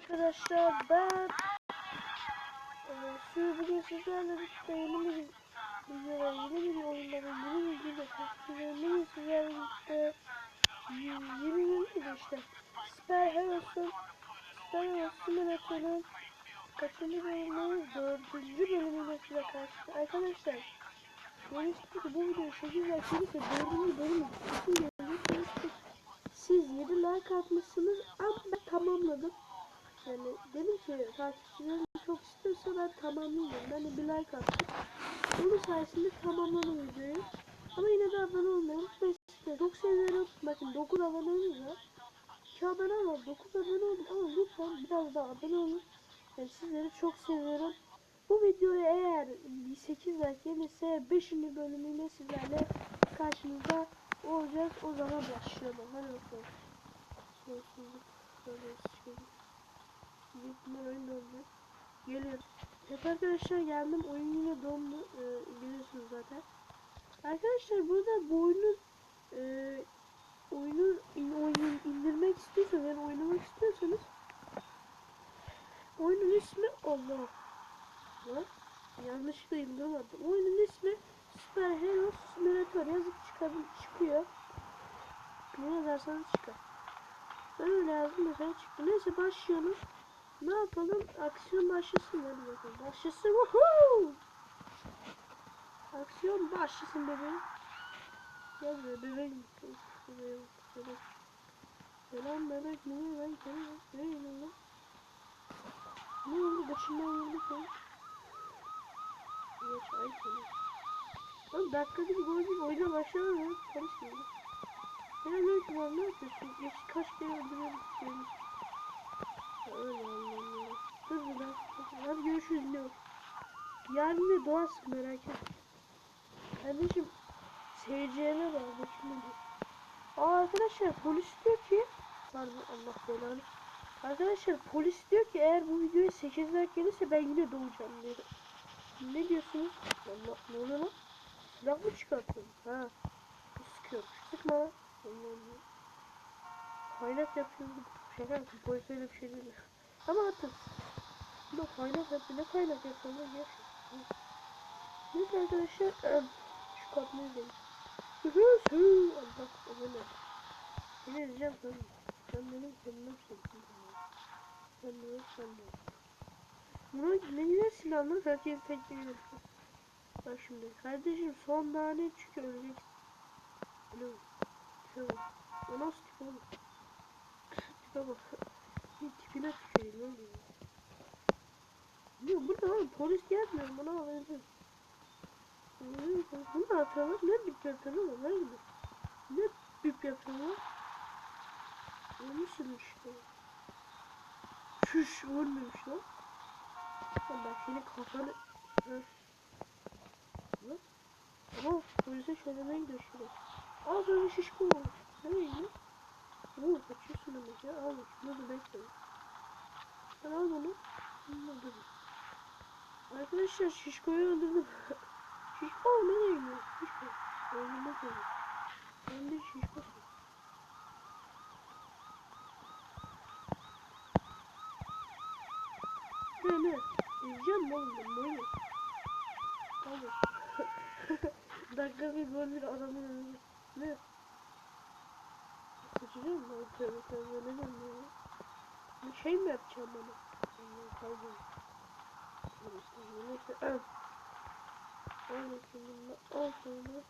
arkadaşlar ben e, şu bugün sizlerle birlikte yeni bir videoya yeni bir oyunlara yeni bir video katkılarını yeni sizlerle birlikte yeni bir video işte Super Heroes'un Super Heroes Simulator'ın kaçıncı bölümü dördüncü bölümüyle size karşı arkadaşlar demiştim ki bu video 8 like gelirse dördüncü bölümü gelecek demiştik siz 7 like atmışsınız ama ben tamamladım. Yani dedim ki takipçilerim çok istiyorsa ben tamamlayayım. Ben de bir like attım. Onun sayesinde tamamladım videoyu. Ama yine de abone. Ve size çok seviyorum. Bakın 9 abonemiz var. 2 abone var. 9 abone olduk ama lütfen biraz daha abone olun. Yani sizleri çok seviyorum. Bu videoya eğer 8 like gelirse 5. bölümüyle sizlerle karşınızda olacağız. O zaman başlayalım. Hadi bakalım. Sonsuzluk. Böyle. Büyük oyun dondu. Geliyor. Evet arkadaşlar geldim. Oyun yine dondu. Ee, biliyorsunuz zaten. Arkadaşlar burada bu oyunun e, oyunu in, oyun indirmek istiyorsanız yani oynamak istiyorsanız oyunun ismi Allah. Lan, Yanlışlıkla indirmedim. Oyunun ismi Super Heroes Simulator yazıp çıkabilir, çıkıyor. Ne yazarsanız çıkar. Ben öyle yazdım mesela çıktı. Neyse başlayalım. Ne yapalım? Aksiyon başlasın hadi bakalım. Başlasın. Woohoo! Aksiyon başlasın bebeğim. Gel buraya bebeğim. Bebeğim. Bebek. Selam bebek. Niye ben kendim? Ne yiyin lan? Ne oldu? Başımdan yıldık lan. Geç ay seni. Oğlum dakikada bir gol gibi oyuna başlamam ya. Ya ne ki var ne yapıyorsun? Geç kaç kere öldürüyorum bir daha. Hadi görüşürüz olur. Yarın ne doğarsın merak etme. Kardeşim seyircilerine bakayım hadi. Aa arkadaşlar polis diyor ki Pardon Allah belanı. Arkadaşlar polis diyor ki eğer bu videoya 8 like gelirse ben yine doğacağım diyor. Ne diyorsunuz? Allah ne oluyor lan? Silah mı çıkarttın? Ha. Bu sıkıyor. Sıkma lan. Allah Allah. Kaynak yapıyorum. Şaka yaptım. Polis öyle bir şey değil. Ama atın. Ne kaynak yaptı? Ne kaynak yaptı? Ne ya? Neyse arkadaşlar. Şu katını izleyin. Hı hı Allah Allah. Seni izleyeceğim sen. Sen benim de yok sen de. yok. Buna ne güzel silahlar herkes tek geliyor. Bak şimdi kardeşim son tane çünkü öleceksin. Ne o? Tipe bak. O nasıl tip oğlum? Tipe bak. Bir tipine tüküreyim ne oluyor? Ne burada oğlum polis gelmiyor bana benziyor. Bu ne yapıyorlar? Ne bip yapıyorlar? Ne gibi? Ne bip yapıyorlar? Ölmüşsün işte. Şuş ölmemiş lan. Lan bak senin kafanı... Hı. Lan. Ama polise söylemeye gidiyor şimdi. Al böyle şişko olmuş. Nereye gidiyor? Oo kaçıyorsun demek ya. Al şunu da bekle. Sen al bunu. Bunu dur. Arkadaşlar şişkoyu öldürdüm. şişko nereye gidiyor? Şişko. Öldürmek üzere. Ben de şişkosun. Ne ne? İzleyeceğim mi ben böyle? Tamam. Dakika bir bir adamın önünde. Ne? Seçeceğim mi? Ne ben ya? Bir şey mi yapacağım bana? Pardon. Neyse. Al bunu. Al bunu.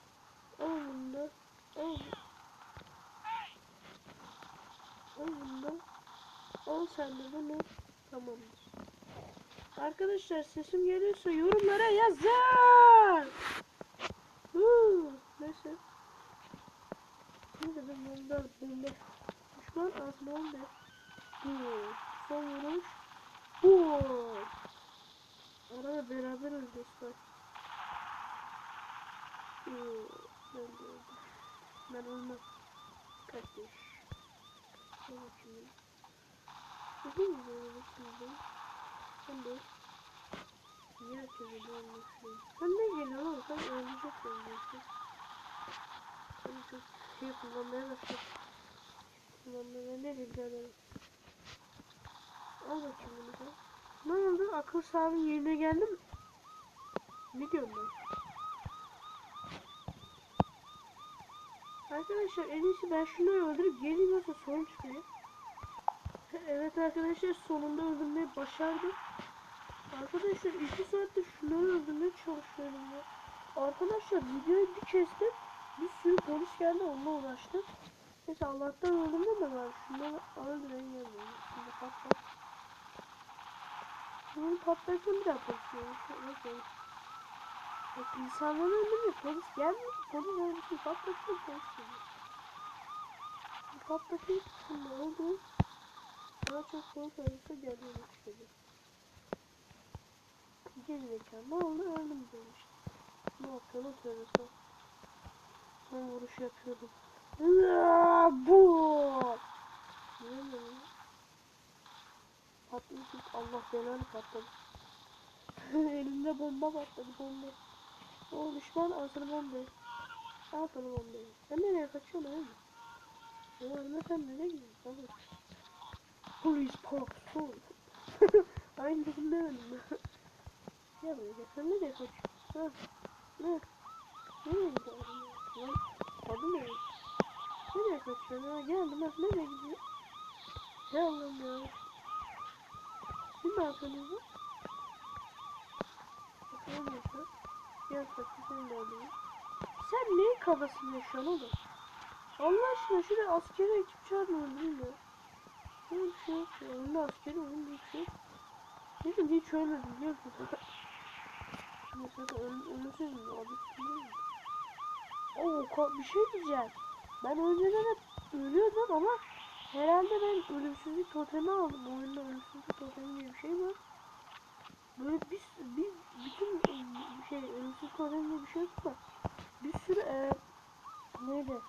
Al bunu. Al. Bunu. Al sen bunu. Tamamdır. Arkadaşlar sesim geliyorsa yorumlara yazın. Huu, neyse. Neyse ben bomba bomba. Düşman azma oldu. Bu. Son vuruş. Bu. Arada beraber öleceğiz bak. Huu, Ben de öldüm. Ben olmam. Kardeş. Ne bakayım. Bugün mü böyle bakayım? Sen de. Niye herkese de olmuş? Sen ne geliyor oğlum? Sen ölecek öleceksin. Çok şey kullanmaya başladın. Kullanmaya ne bilgiler Al bakayım bunu da. Ne oldu? Akıl sağlığın yerine geldi mi? Ne diyorum ben? Arkadaşlar en iyisi ben şunu öldürüp geleyim yoksa sorun çıkıyor. Evet arkadaşlar sonunda öldürmeyi başardım. Arkadaşlar iki saattir şunları öldürmeye çalışıyorum ya. Arkadaşlar videoyu bir kestim. Polis geldi onunla uğraştım. Neyse Allah'tan öldürdüm de var. Şunları öldüren gelmiyor. Şimdi patlat. Bunu patlarken bir daha. Şöyle koyayım. Bak insanları öldürüyor. Polis gelmiyor. Polis öldürsün. Patlatıyor polis geliyor. Patlatayım. Şimdi öldürün. Daha çok polis öldürse geliyor. Şöyle. Geri zekalı. Ne oldu? Öldüm demiş. Ne yapıyorsun? Oturuyorsun. Ben vuruş yapıyordum. Bu. Ne ne? Patladı. Allah belanı patladı. Elimde bomba patladı bomba. O düşman al sana bombayı. Al sana bombayı. Sen nereye kaçıyorsun? Ya anne sen nereye gidiyorsun? Tamam. Police pop. Aynı dedim demedim? Gel buraya gel. Sen nereye kaçıyorsun? Ha? Ne? Nereye gidiyorsun? Lan adı ne? Nereye kaçıyorsun ha? Geldim bak nereye gidiyor? Ya Allah'ım ya. Siz ne yapıyorsunuz? Bakalım yapıyor. Gel sakın seni de alayım. Sen neyin kafasını yaşıyorsun oğlum? Allah aşkına şuraya askeri ekip çağırma öldürün ya. Böyle bir şey yok ya. Önünde askeri oyun bir şey yok. Dedim hiç ölmedim biliyor musun? Mesela öl ölürsüz mü? Adı üstünde mi? Oo bir şey diyeceğim. Ben önceden hep ölüyordum ama herhalde ben ölümsüzlük totemi aldım. Oyunda ölümsüzlük totemi diye bir şey var. Böyle bir, bir bütün e, şey ölümsüzlük totemi diye bir şey yok da bir sürü e, neydi?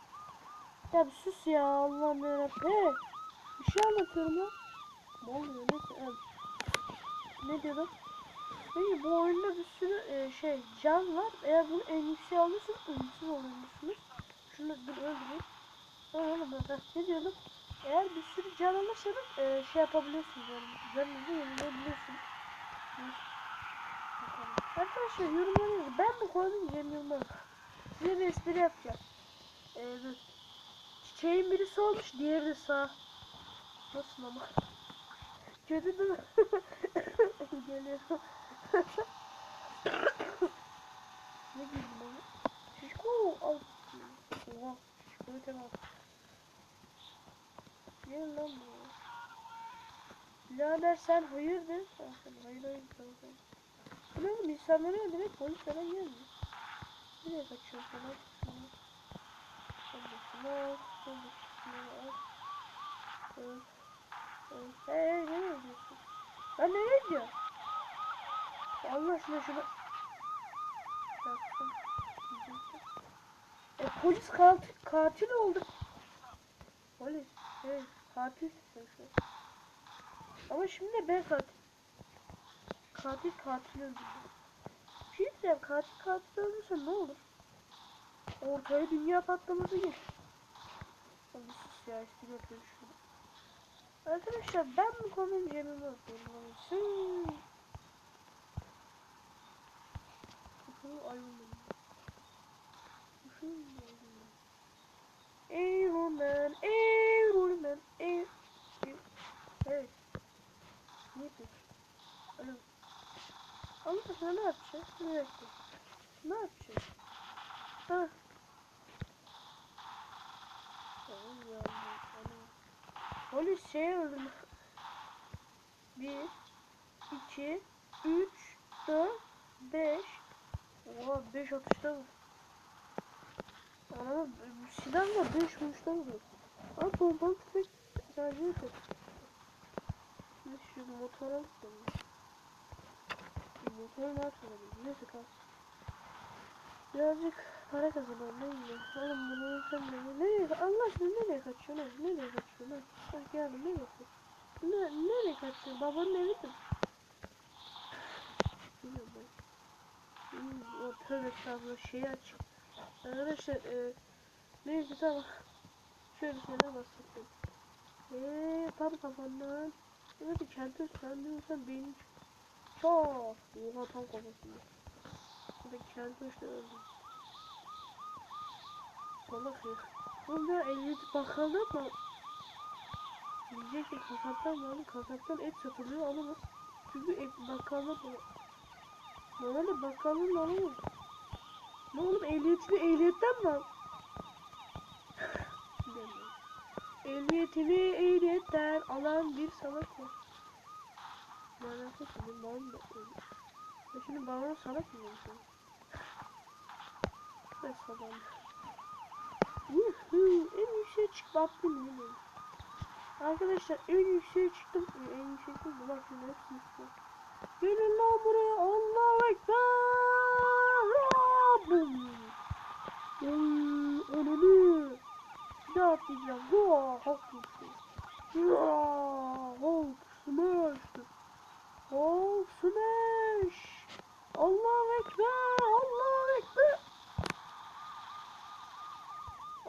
Ya bir sus ya Allah'ım yarabbim. Bir şey anlatıyorum ya. Ne oluyor neyse. Ne diyordum? Peki bu oyunda bir sürü e, şey can var. Eğer bunu en yükseğe alırsanız ölümsüz oluyorsunuz. Şunu dur öldüreyim. Oğlum ben ne diyordum? Eğer bir sürü can alırsanız e, şey yapabiliyorsunuz yani. Canınızı yenileyebiliyorsunuz. Arkadaşlar yorumlara yazın. Ben mi koydum Cem Yılmaz? Size bir espri yapacağım. Ee, dur. Çiçeğin biri solmuş, diğeri de sağ. Nasıl ama? Kötü değil mi? Geliyor. Ne girdim ama? Şişko al. Oha. Şişko'yu tamam. Gel lan bu. Birader sen hayırdır? Sen hayır hayır tamam. Bu ne oğlum insanları öldürmek polis falan gelmiyor. Nereye kaçıyor falan? Sen de şunu al. Sen de şunu al. Al. Al. Hey hey nereye gidiyorsun? Lan nereye gidiyorsun? Allah aşkına şunu... E polis katil, katil oldu. Polis. Evet katilsin şu an. Ama şimdi ben katil. Katil katil öldürdü. Bir şey katil katil öldürse ne olur? Ortaya dünya patlaması gelir. Abi sus ya şunu. Arkadaşlar ben bu konuyu cebime atıyorum. Ey... ey- Evet. Ne yapıyorsun? Alo. Allah aşkına ne yapacağız? Ne yapacağız? Ne yapacağız? Ha. Tamam ya. Polis şey öldürdü. Bir, iki, üç, dört, beş. Oha beş atışta mı? Ama bu silahla beş vuruşta vuruyor. Ama pompalı tüfek sadece yok. Şimdi şu motora gidelim. Motoru ne yapalım? Neyse kalsın. Birazcık para kazanalım ne bileyim. Oğlum bunu sen ne? Nereye? Allah aşkına nereye kaçıyorsun? Nereye kaçıyorsun? Bak geldim nereye kaçıyorsun? Ne, nereye kaçıyorsun? Babanın evi mi? Bilmiyorum ben. Hmm, o tövbe estağfurullah şeyi aç. Arkadaşlar e, neyse tamam. Şöyle bir şeyler bahsettim. Eee tam kafandan. Evet kendi sen diyorsan benim çok oha tam kafasında. Bu da kendi işte öldü. Salak ya. Ya ehliyeti bakkaldan mı? Diyecek ki kasaptan mı? Kasaptan et satılıyor alamaz. Çünkü et bakkaldan mı? Normalde bakkaldan da alamaz. Ne oğlum ehliyetini ehliyetten mi al? Ehliyetini ehliyetten alan bir salak var. Manası senin babam da öyle. Ya şimdi babana salak mı diyorsun? Ben salağım. Yuhu, en yükseğe çık baktım yemin. Arkadaşlar en yükseğe çıktım. En değil mi? Bak şimdi hepsini istiyor. Gelin buraya. Allahu Ekber. Bum. Oy, önünü. Atlayacağım. Doğa, Hulk yükseği. Doğa, Hulk smash. Hulk smash. Allahu Ekber. Allahu Ekber.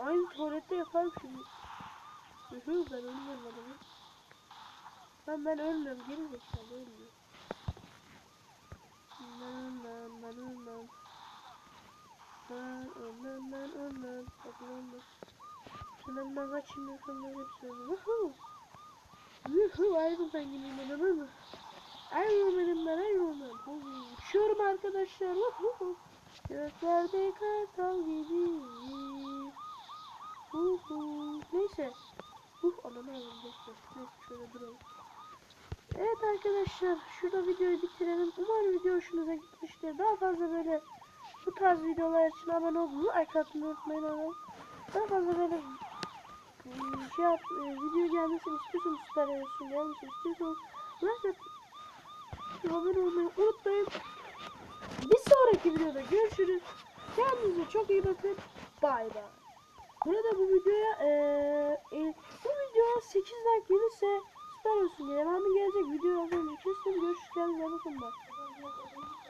Aynı tuvalette yaparım şimdi. Hı ben ölmüyorum adamı. Ben ben ölmüyorum geri zekalı ölmüyorum. Ben ölmem ben ölmem. Ben ölmem ben ölmem. Bakın ölmem. Şundan ben kaçayım yoksa ben hepsi ölmem. Vuhu. Vuhu Iron Man gibiyim ben mi? Iron Man'im ben. Vuhu. Uçuyorum arkadaşlar. Vuhu. Göklerde kartal gibi. Uhu. Neyse. Uh ananı bekle. Neyse şöyle duralım. Evet arkadaşlar şurada videoyu bitirelim. Umarım video hoşunuza gitmiştir. Daha fazla böyle bu tarz videolar için abone olmayı, like atmayı unutmayın ama. Daha fazla böyle hmm, şey yap, e, video gelmesini istiyorsanız süper olsun gelmesini istiyorsanız like abone olmayı unutmayın. Bir sonraki videoda görüşürüz. Kendinize çok iyi bakın. Bay bay. Burada bu videoya eee e, bu video 8 like gelirse süper olsun. Devamı gelecek video az önce kestim. Görüşürüz. Bakın. Bye.